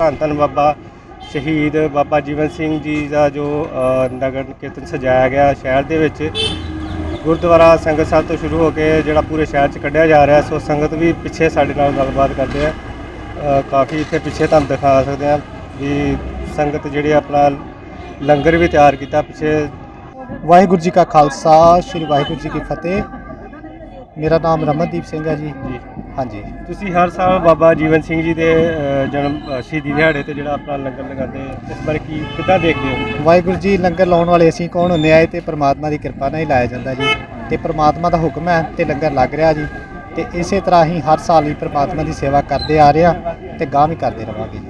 ਧੰਨ ਧੰਨ ਬਾਬਾ ਸ਼ਹੀਦ ਬਾਬਾ ਜੀਵਨ ਸਿੰਘ ਜੀ ਦਾ ਜੋ ਨਗਰ ਕੀਰਤਨ ਸਜਾਇਆ ਗਿਆ ਸ਼ਹਿਰ ਦੇ ਵਿੱਚ। ਗੁਰਦੁਆਰਾ ਸੰਗਤ ਸਾਹਿਬ ਤੋਂ ਸ਼ੁਰੂ ਹੋ ਕੇ ਜਿਹੜਾ ਪੂਰੇ ਸ਼ਹਿਰ 'ਚ ਕੱਢਿਆ ਜਾ ਰਿਹਾ ਸੋ ਸੰਗਤ ਵੀ ਪਿੱਛੇ ਸਾਡੇ ਨਾਲ ਗੱਲਬਾਤ ਕਰਦੇ ਆ। ਕਾਫੀ ਇੱਥੇ ਪਿੱਛੇ ਤੁਹਾਨੂੰ ਦਿਖਾ ਸਕਦੇ ਆ ਵੀ ਸੰਗਤ ਜਿਹੜੀ ਆਪਣਾ ਲੰਗਰ ਵੀ ਤਿਆਰ ਕੀਤਾ ਪਿੱਛੇ। ਵਾਹਿਗੁਰੂ ਜੀ ਕਾ ਖਾਲਸਾ ਸ੍ਰੀ ਵਾਹਿਗੁਰੂ ਜੀ ਕੀ ਫਤਿਹ। ਮੇਰਾ ਨਾਮ ਰਮਨਦੀਪ ਸਿੰਘ ਹੈ ਜੀ। ਜੀ। ਹਾਂਜੀ। ਤੁਸੀਂ ਹਰ ਸਾਲ ਬਾਬਾ ਜੀਵਨ ਸਿੰਘ ਜੀ ਦੇ ਅ, ਜਨਮ ਅ, ਸ਼ਹੀਦੀ ਦਿਹਾੜੇ ਤੇ ਜਿਹੜਾ ਆਪਣਾ ਲੰਗਰ ਲਗਾਉਂਦੇ ਆ, ਇਸ ਬਾਰੇ ਕੀ ਕਿੱਦਾਂ ਦੇਖਦੇ ਹੋ? ਵਾਹਿਗੁਰੂ ਜੀ ਲੰਗਰ ਲਾਉਣ ਵਾਲੇ ਅਸੀਂ ਕੌਣ ਹੁੰਦੇ ਆ? ਇਹ ਤੇ ਪ੍ਰਮਾਤਮਾ ਦੀ ਕਿਰਪਾ ਨਾਲ ਹੀ ਲਾਇਆ ਜਾਂਦਾ ਜੀ। ਤੇ ਪ੍ਰਮਾਤਮਾ ਦਾ ਹੁਕਮ ਹੈ ਤੇ ਲੰਗਰ ਲੱਗ ਰਿਹਾ ਜੀ। ਤੇ ਇਸੇ ਤਰ੍ਹਾਂ ਹੀ ਹਰ ਸਾਲ ਹੀ ਪ੍ਰਮਾਤਮਾ ਦੀ ਸੇਵਾ ਕਰਦੇ ਆ ਰਹੇ ਆ ਤੇ ਗਾਂ ਵੀ ਕਰਦੇ ਰਵਾਂਗੇ ਜੀ।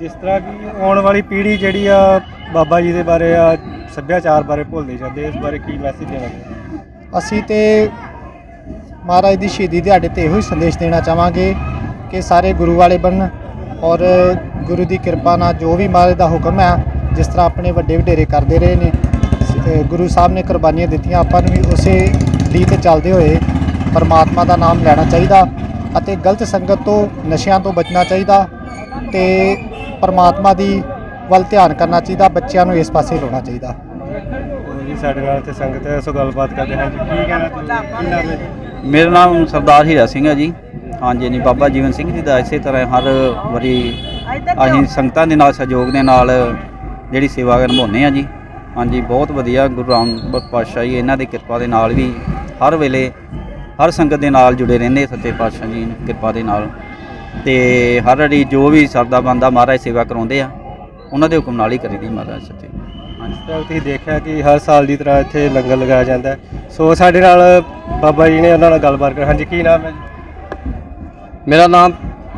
ਜਿਸ ਤਰ੍ਹਾਂ ਕਿ ਆਉਣ ਵਾਲੀ ਪੀੜ੍ਹੀ ਜਿਹੜੀ ਆ ਬਾਬਾ ਜੀ ਦੇ ਬਾਰੇ ਆ ਸੱਭਿਆਚਾਰ ਬਾਰੇ ਭੁੱਲਦੇ ਜਾਂਦੇ ਇਸ ਬਾਰੇ ਕੀ ਮੈਸੇਜ ਦੇਣਾ ਚਾਹੁੰਦੇ ਅਸੀਂ ਤੇ ਮਹਾਰਾਜ ਦੀ ਸ਼ਹੀਦੀ ਦਿਹਾੜੇ ਤੇ ਇਹੋ ਹੀ ਸੰਦੇਸ਼ ਦੇਣਾ ਚਾਹਾਂਗੇ ਕਿ ਸਾਰੇ ਗੁਰੂ ਵਾਲੇ ਬਣਨ ਔਰ ਗੁਰੂ ਦੀ ਕਿਰਪਾ ਨਾਲ ਜੋ ਵੀ ਮਹਾਰਾਜ ਦਾ ਹੁਕਮ ਹੈ, ਜਿਸ ਤਰ੍ਹਾਂ ਆਪਣੇ ਵੱਡੇ ਵਡੇਰੇ ਕਰਦੇ ਰਹੇ ਨੇ ਗੁਰੂ ਸਾਹਿਬ ਨੇ ਕੁਰਬਾਨੀਆਂ ਦਿੱਤੀਆਂ, ਆਪਾਂ ਨੂੰ ਵੀ ਉਸੇ ਲੀ ਤੇ ਚੱਲਦੇ ਹੋਏ ਪਰਮਾਤਮਾ ਦਾ ਨਾਮ ਲੈਣਾ ਚਾਹੀਦਾ ਅਤੇ ਗਲਤ ਸੰਗਤ ਤੋਂ, ਨਸ਼ਿਆਂ ਤੋਂ ਬਚਣਾ ਚਾਹੀਦਾ ਤੇ ਪਰਮਾਤਮਾ ਦੀ ਵੱਲ ਧਿਆਨ ਕਰਨਾ ਚਾਹੀਦਾ, ਬੱਚਿਆਂ ਨੂੰ ਇਸ ਪਾਸੇ ਲਾਉਣਾ ਚਾਹੀਦਾ। ਹੋਰ ਸਾਡੇ ਨਾਲ ਇੱਥੇ ਸੰਗਤ ਹੈ, ਸੋ ਗੱਲਬਾਤ ਕਰਦੇ ਹਾਂ ਜੀ। ਕੀ ਕਹਿਣਾ ਚਾਹੁੰਦੇ ਕੀ ਨਾਮ ਹੈ ਮੇਰਾ ਨਾਮ ਸਰਦਾਰ ਹੀਰਾ ਸਿੰਘ ਹੈ ਜੀ। ਹਾਂਜੀ ਜੀ ਬਾਬਾ ਜੀਵਨ ਸਿੰਘ ਜੀ ਦਾ ਇਸੇ ਤਰ੍ਹਾਂ ਹਰ ਵਾਰੀ ਅਸੀਂ ਸੰਗਤਾਂ ਦੇ ਨਾਲ, ਸਹਿਯੋਗ ਦੇ ਨਾਲ ਜਿਹੜੀ ਸੇਵਾ ਨਿਭਾਉਂਦੇ ਆ ਜੀ। ਹਾਂਜੀ ਬਹੁਤ ਵਧੀਆ ਗੁਰੂ ਰਾਮਦਾਸ ਪਾਤਸ਼ਾਹ ਜੀ, ਇਹਨਾਂ ਦੀ ਕਿਰਪਾ ਦੇ ਨਾਲ ਵੀ ਹਰ ਵੇਲੇ ਹਰ ਸੰਗਤ ਦੇ ਨਾਲ ਜੁੜੇ ਰਹਿੰਦੇ ਸੱਚੇ ਪਾਤਸ਼ਾਹ ਜੀ ਦੀ ਕਿਰਪਾ ਦੇ ਨਾਲ। ਤੇ ਹਰ ਵਾਰੀ ਜੋ ਵੀ ਸਰਦਾ ਬੰਦਾ ਮਹਾਰਾਜ ਸੇਵਾ ਕਰਾਉਂਦੇ ਆ, ਉਹਨਾਂ ਦੇ ਹੁਕਮ ਨਾਲ ਹੀ ਕਰੀਦੀ ਮਹਾਰਾਜ ਸੱਚੇ। ਜਿਸ ਤਰ੍ਹਾਂ ਤੁਸੀਂ ਦੇਖਿਆ ਕਿ ਹਰ ਸਾਲ ਦੀ ਤਰ੍ਹਾਂ ਇੱਥੇ ਲੰਗਰ ਲਗਾਇਆ ਜਾਂਦਾ ਹੈ। ਸੋ ਸਾਡੇ ਨਾਲ ਬਾਬਾ ਜੀ ਨੇ ਉਹਨਾਂ ਨਾਲ ਗੱਲਬਾਤ ਕਰ ਹਾਂਜੀ ਕੀ ਨਾਮ ਹੈ ਮੇਰਾ ਨਾਮ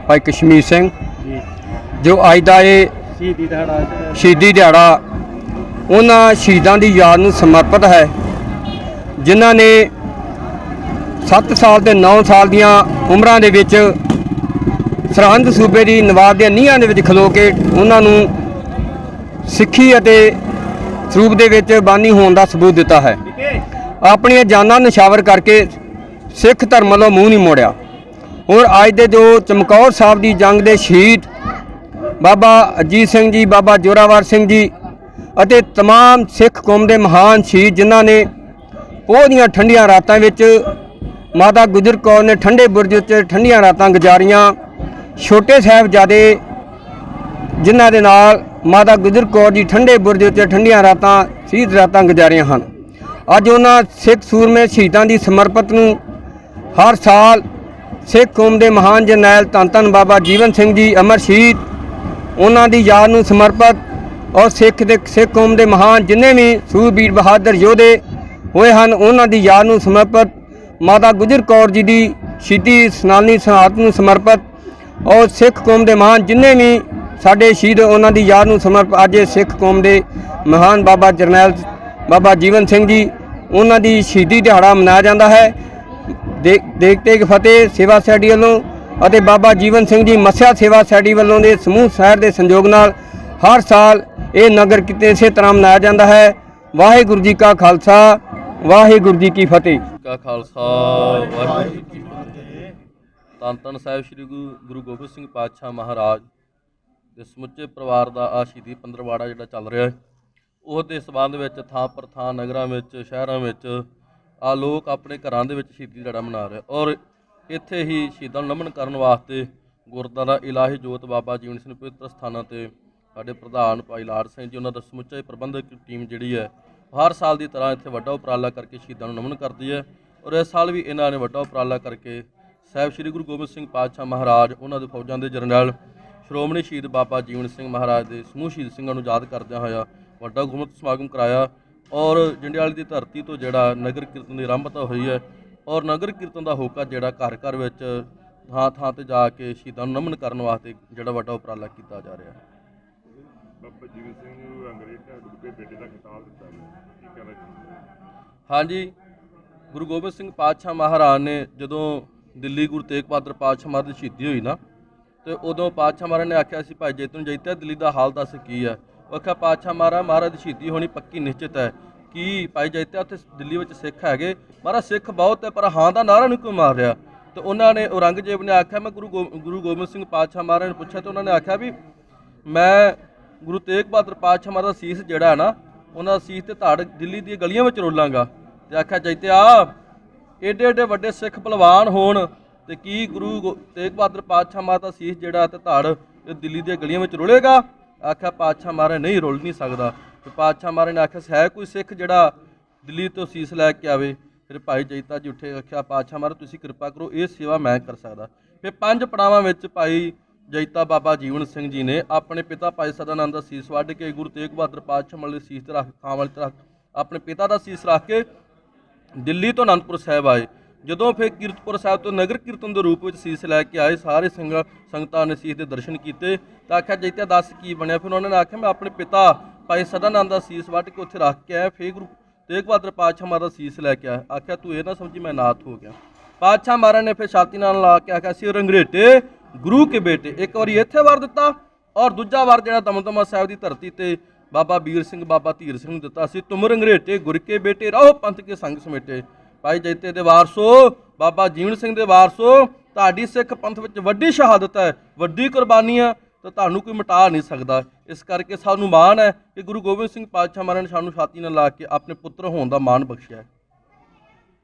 ਭਾਈ ਕਸ਼ਮੀਰ ਸਿੰਘ। ਜੀ। ਜੀ ਜੋ ਅੱਜ ਦਾ ਇਹ ਸ਼ਹੀਦੀ ਦਿਹਾੜਾ ਅੱਜ ਸ਼ਹੀਦੀ ਦਿਹਾੜਾ ਉਹਨਾਂ ਸ਼ਹੀਦਾਂ ਦੀ ਯਾਦ ਨੂੰ ਸਮਰਪਿਤ ਹੈ। ਜਿਨ੍ਹਾਂ ਨੇ 7 ਸਾਲ ਤੇ 9 ਸਾਲ ਦੀਆਂ ਉਮਰਾਂ ਦੇ ਵਿੱਚ ਸਰਹੰਦ ਸੂਬੇ ਦੀ ਨਵਾਬ ਦੇ ਨੀਹਾਂ ਦੇ ਵਿੱਚ ਖਲੋ ਕੇ ਉਹਨਾਂ ਨੂੰ ਸਿੱਖੀ ਅਤੇ ਸਰੂਪ ਦੇ ਵਿੱਚ ਬਾਨੀ ਹੋਣ ਦਾ ਸਬੂਤ ਦਿੱਤਾ ਹੈ ਆਪਣੀਆਂ ਜਾਨਾਂ ਨਿਸ਼ਾਵਰ ਕਰਕੇ ਸਿੱਖ ਧਰਮ ਵੱਲੋਂ ਮੂੰਹ ਨਹੀਂ ਮੋੜਿਆ ਔਰ ਅੱਜ ਦੇ ਜੋ ਚਮਕੌਰ ਸਾਹਿਬ ਦੀ ਜੰਗ ਦੇ ਸ਼ਹੀਦ ਬਾਬਾ ਅਜੀਤ ਸਿੰਘ ਜੀ ਬਾਬਾ ਜੋਰਾਵਰ ਸਿੰਘ ਜੀ ਅਤੇ तमाम ਸਿੱਖ ਕੌਮ ਦੇ ਮਹਾਨ ਸ਼ਹੀਦ ਜਿਨ੍ਹਾਂ ਨੇ ਪੋਹ ਦੀਆਂ ਠੰਡੀਆਂ ਰਾਤਾਂ ਵਿੱਚ ਮਾਤਾ ਗੁਜਰ ਕੌਰ ਨੇ ਠੰਡੇ ਬੁਰਜ ਵਿੱਚ ਠੰਡੀਆਂ ਰਾਤਾਂ ਗੁਜ਼ਾਰੀਆਂ ਛੋਟੇ ਸਾਹਿਬਜ਼ਾਦੇ ਜਿਨ੍ਹਾਂ ਦੇ ਨਾਲ ਮਾਤਾ ਗੁਜਰ ਕੌਰ ਜੀ ਠੰਡੇ ਬੁਰਜ ਉੱਤੇ ਠੰਡੀਆਂ ਰਾਤਾਂ, ਸ਼ਹੀਦ ਰਾਤਾਂ ਗੁਜ਼ਾਰੀਆਂ ਹਨ। ਅੱਜ ਉਹਨਾਂ ਸਿੱਖ ਸੂਰਮੇ ਸ਼ਹੀਦਾਂ ਦੀ ਸਮਰਪਿਤ ਨੂੰ ਹਰ ਸਾਲ ਸਿੱਖ ਕੌਮ ਦੇ ਮਹਾਨ ਜਰਨੈਲ ਧੰਨ ਧੰਨ ਬਾਬਾ ਜੀਵਨ ਸਿੰਘ ਜੀ ਅਮਰ ਸ਼ਹੀਦ, ਉਹਨਾਂ ਦੀ ਯਾਦ ਨੂੰ ਸਮਰਪਿਤ ਔਰ ਸਿੱਖ ਦੇ, ਸਿੱਖ ਕੌਮ ਦੇ ਮਹਾਨ ਜਿੰਨੇ ਵੀ ਸੂਰਬੀਰ ਬਹਾਦਰ ਯੋਧੇ ਹੋਏ ਹਨ, ਉਹਨਾਂ ਦੀ ਯਾਦ ਨੂੰ ਸਮਰਪਿਤ ਮਾਤਾ ਗੁਜਰ ਕੌਰ ਜੀ ਦੀ ਸ਼ਹੀਦੀ ਸਨਾਨੀ ਸਹਾਦਤ ਨੂੰ ਸਮਰਪਿਤ ਔਰ ਸਿੱਖ ਕੌਮ ਦੇ ਮਹਾਨ ਜਿੰਨੇ ਵੀ ਸਾਡੇ ਸ਼ਹੀਦ ਉਹਨਾਂ ਦੀ ਯਾਦ ਨੂੰ ਸਮਰਪਿਤ ਅੱਜ ਸਿੱਖ ਕੌਮ ਦੇ ਮਹਾਨ ਬਾਬਾ ਜਰਨੈਲ ਬਾਬਾ ਜੀਵਨ ਸਿੰਘ ਜੀ, ਉਹਨਾਂ ਦੀ ਸ਼ਹੀਦੀ ਦਿਹਾੜਾ ਮਨਾਇਆ ਜਾਂਦਾ ਹੈ। ਦੇਖ ਦੇਖਤੇ ਕਿ ਫਤਿਹ ਸੇਵਾ ਸੋਸਾਇਟੀ ਵੱਲੋਂ ਅਤੇ ਬਾਬਾ ਜੀਵਨ ਸਿੰਘ ਜੀ ਮੱਸਿਆ ਸੇਵਾ ਸੋਸਾਇਟੀ ਵੱਲੋਂ ਦੇ ਸਮੂਹ ਸ਼ਹਿਰ ਦੇ ਸੰਯੋਗ ਨਾਲ ਹਰ ਸਾਲ ਇਹ ਨਗਰ ਕਿਤੇ ਇਸੇ ਤਰ੍ਹਾਂ ਮਨਾਇਆ ਜਾਂਦਾ ਹੈ। ਵਾਹਿਗੁਰੂ ਜੀ ਕਾ ਖਾਲਸਾ, ਵਾਹਿਗੁਰੂ ਜੀ ਕੀ ਫਤਿਹ। ਕਾ ਖਾਲਸਾ, ਵਾਹਿਗੁਰੂ ਜੀ ਕੀ ਫਤਿਹ। ਧੰਨ ਧੰਨ ਸਾਹਿਬ ਸ੍ਰੀ ਗੁਰੂ ਗੁਰੂ ਗੋਬਿੰਦ ਸਿੰਘ ਪਾਤਸ਼ਾਹ ਮਹਾਰਾਜ। ਦੇ ਸਮੁੱਚੇ ਪਰਿਵਾਰ ਦਾ ਆ ਸ਼ਹੀਦੀ ਪੰਦਰਵਾੜਾ ਜਿਹੜਾ ਚੱਲ ਰਿਹਾ ਹੈ, ਉਹ ਦੇ ਸਬੰਧ ਵਿੱਚ ਥਾਂ ਪਰ ਥਾਂ, ਨਗਰਾਂ ਵਿੱਚ, ਸ਼ਹਿਰਾਂ ਵਿੱਚ ਆ ਲੋਕ ਆਪਣੇ ਘਰਾਂ ਦੇ ਵਿੱਚ ਸ਼ਹੀਦੀ ਦਿਹਾੜਾ ਮਨਾ ਰਹੇ ਔਰ ਇੱਥੇ ਹੀ ਸ਼ਹੀਦਾਂ ਨੂੰ ਨਮਨ ਕਰਨ ਵਾਸਤੇ ਗੁਰਦੁਆਰਾ ਇਲਾਹੀ ਜੋਤ ਬਾਬਾ ਜੀਵਨ ਸਿੰਘ ਪਵਿੱਤਰ ਸਥਾਨਾਂ ਤੇ ਸਾਡੇ ਪ੍ਰਧਾਨ ਭਾਈ ਲਾੜ ਸਿੰਘ ਜੀ, ਉਹਨਾਂ ਦਾ ਸਮੁੱਚਾ ਪ੍ਰਬੰਧਕ ਟੀਮ ਜਿਹੜੀ ਹੈ ਹਰ ਸਾਲ ਦੀ ਤਰ੍ਹਾਂ ਇੱਥੇ ਵੱਡਾ ਉਪਰਾਲਾ ਕਰਕੇ ਸ਼ਹੀਦਾਂ ਨੂੰ ਨਮਨ ਕਰਦੀ ਹੈ। ਔਰ ਇਸ ਸਾਲ ਵੀ ਇਹਨਾਂ ਨੇ ਵੱਡਾ ਉਪਰਾਲਾ ਕਰਕੇ ਸਾਹਿਬ ਸ੍ਰੀ ਗੁਰੂ ਗੋਬਿੰਦ ਸਿੰਘ ਪਾਤਸ਼ਾਹ ਮਹਾਰਾਜ, ਉਹਨਾਂ ਦੇ ਫੌਜਾਂ ਦੇ ਜਰਨੈਲ ਸ਼੍ਰੋਮਣੀ ਸ਼ਹੀਦ ਬਾਬਾ ਜੀਵਨ ਸਿੰਘ ਮਹਾਰਾਜ ਦੇ ਸਮੂਹ ਸ਼ਹੀਦ ਸਿੰਘਾਂ ਨੂੰ ਯਾਦ ਕਰਦਿਆਂ ਹੋਇਆ ਵੱਡਾ ਗੁਰਮਤਿ ਸਮਾਗਮ ਕਰਾਇਆ ਔਰ ਜੰਡਿਆਲੇ ਦੀ ਧਰਤੀ ਤੋਂ ਜਿਹੜਾ ਨਗਰ ਕੀਰਤਨ ਦੀ ਆਰੰਭਤਾ ਹੋਈ ਹੈ ਔਰ ਨਗਰ ਕੀਰਤਨ ਦਾ ਹੋਕਾ ਜਿਹੜਾ ਘਰ ਘਰ ਵਿੱਚ ਥਾਂ ਥਾਂ ਤੇ ਜਾ ਕੇ ਸ਼ਹੀਦਾਂ ਨੂੰ ਨਮਨ ਕਰਨ ਵਾਸਤੇ ਜਿਹੜਾ ਵੱਡਾ ਉਪਰਾਲਾ ਕੀਤਾ ਜਾ ਰਿਹਾ ਹੈ ਬਾਬਾ ਜੀਵਨ ਸਿੰਘ ਨੂੰ ਅੰਗਰੇਜ਼ ਦਾ ਡੁੱਬੇ ਬੇਟੇ ਦਾ ਖਿਤਾਬ ਦਿੱਤਾ ਗਿਆ ਕੀ ਕਹਿਣਾ ਚਾਹੁੰਦੇ ਹੋ? ਹਾਂਜੀ ਗੁਰੂ ਗੋਬਿੰਦ ਸਿੰਘ ਪਾਤਸ਼ਾਹ ਮਹਾਰਾਜ ਨੇ ਜਦੋਂ ਦਿੱਲੀ ਗੁਰੂ ਤੇਗ ਬਹਾਦਰ ਪਾਤਸ਼ਾਹ ਮਹਾਰਾਜ ਦੀ ਸ਼ਹੀਦੀ ਹੋਈ ਨਾ ਤੇ ਉਦੋਂ ਪਾਤਸ਼ਾਹ ਮਹਾਰਾਜ ਨੇ ਆਖਿਆ ਸੀ, ਭਾਈ ਜੈਤਨ ਜੈਤਿਆ ਦਿੱਲੀ ਦਾ ਹਾਲ ਦੱਸ ਕੀ ਹੈ ਉਹ ਆਖਿਆ ਪਾਤਸ਼ਾਹ ਮਹਾਰਾਜ ਮਹਾਰਾਜ ਦੀ ਸ਼ਹੀਦੀ ਹੋਣੀ ਪੱਕੀ ਨਿਸ਼ਚਿਤ ਹੈ। ਕੀ ਭਾਈ ਜੈਤਿਆ ਉੱਥੇ ਦਿੱਲੀ ਵਿੱਚ ਸਿੱਖ ਹੈਗੇ? ਮਹਾਰਾਜ, ਸਿੱਖ ਬਹੁਤ ਹੈ, ਪਰ ਹਾਂ ਦਾ ਨਾਰਾ ਨਹੀਂ ਕੋਈ ਮਾਰ ਰਿਹਾ। ਤੇ ਉਹਨਾਂ ਨੇ ਔਰੰਗਜ਼ੇਬ ਨੇ ਆਖਿਆ, ਮੈਂ ਗੁਰੂ ਗੋ- ਗੁਰੂ ਗੋਬਿੰਦ ਸਿੰਘ ਪਾਤਸ਼ਾਹ ਮਹਾਰਾਜ ਨੂੰ ਪੁੱਛਿਆ, ਤੇ ਉਹਨਾਂ ਨੇ ਆਖਿਆ ਵੀ ਮੈਂ ਗੁਰੂ ਤੇਗ ਬਹਾਦਰ ਪਾਤਸ਼ਾਹ ਮਹਾਰਾਜ ਦਾ ਸੀਸ ਜਿਹੜਾ ਹੈ ਨਾ, ਉਹਨਾਂ ਦਾ ਸੀਸ ਤੇ ਧੜ ਦਿੱਲੀ ਦੀਆਂ ਗਲੀਆਂ ਵਿੱਚ ਰੋਲਾਂਗਾ। ਤੇ ਆਖਿਆ, ਜੈਤਿਆ ਏਡੇ ਏਡੇ ਵੱਡੇ ਸਿੱਖ ਪਹਿਲਵਾਨ ਹੋਣ ਤੇ ਕੀ ਗੁਰੂ ਗੋ- ਤੇਗ ਬਹਾਦਰ ਪਾਤਸ਼ਾਹ ਮਹਾਰਾਜ ਦਾ ਸੀਸ ਜਿਹੜਾ ਤੇ ਧੜ ਇਹ ਦਿੱਲੀ ਦੀਆਂ ਗਲੀਆਂ ਵਿੱਚ ਰੁਲੇਗਾ? ਆਖਿਆ, ਪਾਤਸ਼ਾਹ ਮਹਾਰਾਜ, ਨਹੀਂ, ਰੁਲ ਨਹੀਂ ਸਕਦਾ। ਤੇ ਪਾਤਸ਼ਾਹ ਮਹਾਰਾਜ ਨੇ ਆਖਿਆ ਹੈ ਕੋਈ ਸਿੱਖ ਜਿਹੜਾ ਦਿੱਲੀ ਤੋਂ ਸੀਸ ਲੈ ਕੇ ਆਵੇ। ਫਿਰ ਭਾਈ ਜੈਤਾ ਜੀ ਉੱਠੇ, ਆਖਿਆ, ਪਾਤਸ਼ਾਹ ਮਹਾਰਾਜ, ਤੁਸੀਂ ਕਿਰਪਾ ਕਰੋ, ਇਹ ਸੇਵਾ ਮੈਂ ਕਰ ਸਕਦਾ। ਫਿਰ ਪੰਜ ਪੜਾਵਾਂ ਵਿੱਚ ਭਾਈ ਜੈਤਾ ਬਾਬਾ ਜੀਵਨ ਸਿੰਘ ਜੀ ਨੇ ਆਪਣੇ ਪਿਤਾ ਭਾਈ ਸਦਾਨੰਦ ਦਾ ਸੀਸ ਵੱਢ ਕੇ ਗੁਰੂ ਤੇਗ ਬਹਾਦਰ ਪਾਤਸ਼ਾਹ ਮਲ ਸੀਸ ਤੇ ਰੱਖ ਖਾਂ ਵਾਲੇ ਤੇ ਰੱਖ ਆਪਣੇ ਪਿਤਾ ਦਾ ਸੀਸ ਰੱਖ ਕੇ ਦਿੱਲੀ ਤੋਂ ਅਨੰਦਪੁਰ ਸਾਹਿਬ ਆਏ। ਜਦੋਂ ਫਿਰ ਕੀਰਤਪੁਰ ਸਾਹਿਬ ਤੋਂ ਨਗਰ ਕੀਰਤਨ ਦੇ ਰੂਪ ਵਿੱਚ ਸੀਸ ਲੈ ਕੇ ਆਏ, ਸਾਰੇ ਸੰਗਤ ਸੰਗਤਾਂ ਨੇ ਸੀਸ ਦੇ ਦਰਸ਼ਨ ਕੀਤੇ, ਤਾਂ ਆਖਿਆ, ਜੈਤਿਆ ਦੱਸ ਕੀ ਬਣਿਆ? ਫਿਰ ਉਹਨਾਂ ਨੇ ਆਖਿਆ, ਮੈਂ ਆਪਣੇ ਪਿਤਾ ਭਾਈ ਸਦਾਨੰਦ ਦਾ ਸੀਸ ਵੱਢ ਕੇ ਉੱਥੇ ਰੱਖ ਕੇ ਆਇਆ, ਫੇਰ ਗੁਰੂ ਤੇਗ ਬਹਾਦਰ ਪਾਤਸ਼ਾਹ ਮਹਾਰਾਜ ਸੀਸ ਲੈ ਕੇ ਆਇਆ। ਆਖਿਆ, ਤੂੰ ਇਹ ਨਾ ਸਮਝੀ, ਮੈਂ ਨਾਥ ਹੋ ਗਿਆ। ਪਾਤਸ਼ਾਹ ਮਹਾਰਾਜ ਨੇ ਫਿਰ ਛਾਤੀ ਨਾਲ ਲਾ ਕੇ ਆਖਿਆ ਸੀ ਰੰਗਰੇਟੇ ਗੁਰੂ ਕੇ ਬੇਟੇ। ਇੱਕ ਵਾਰੀ ਇੱਥੇ ਵਾਰ ਦਿੱਤਾ ਔਰ ਦੂਜਾ ਵਾਰ ਜਿਹੜਾ ਦਮਦਮਾ ਸਾਹਿਬ ਦੀ ਧਰਤੀ ਤੇ ਬਾਬਾ ਵੀਰ ਸਿੰਘ, ਬਾਬਾ ਧੀਰ ਸਿੰਘ ਨੂੰ ਦਿੱਤਾ। ਸੀ ਤੁਮ ਰੰਗਰੇਟੇ ਗੁਰ ਕੇ ਬੇਟੇ, ਰਹੋ ਪੰਥ ਕੇ ਸੰਗ ਸਮੇਟੇ। ਭਾਈ ਜੈਤੇ ਦੇ ਵਾਰਸੋ, ਬਾਬਾ ਜੀਵਨ ਸਿੰਘ ਦੇ ਵਾਰਸੋ, ਤੁਹਾਡੀ ਸਿੱਖ ਪੰਥ ਵਿੱਚ ਵੱਡੀ ਸ਼ਹਾਦਤ ਹੈ, ਵੱਡੀ ਕੁਰਬਾਨੀ ਹੈ, ਤਾਂ ਤੁਹਾਨੂੰ ਕੋਈ ਮਿਟਾ ਨਹੀਂ ਸਕਦਾ। ਇਸ ਕਰਕੇ ਸਾਨੂੰ ਮਾਣ ਹੈ ਕਿ ਗੁਰੂ ਗੋਬਿੰਦ ਸਿੰਘ ਪਾਤਸ਼ਾਹ ਮਹਾਰਾਜ ਨੇ ਸਾਨੂੰ ਛਾਤੀ ਨਾਲ ਲਾ ਕੇ ਆਪਣੇ ਪੁੱਤਰ ਹੋਣ ਦਾ ਮਾਣ ਬਖਸ਼ਿਆ ਹੈ।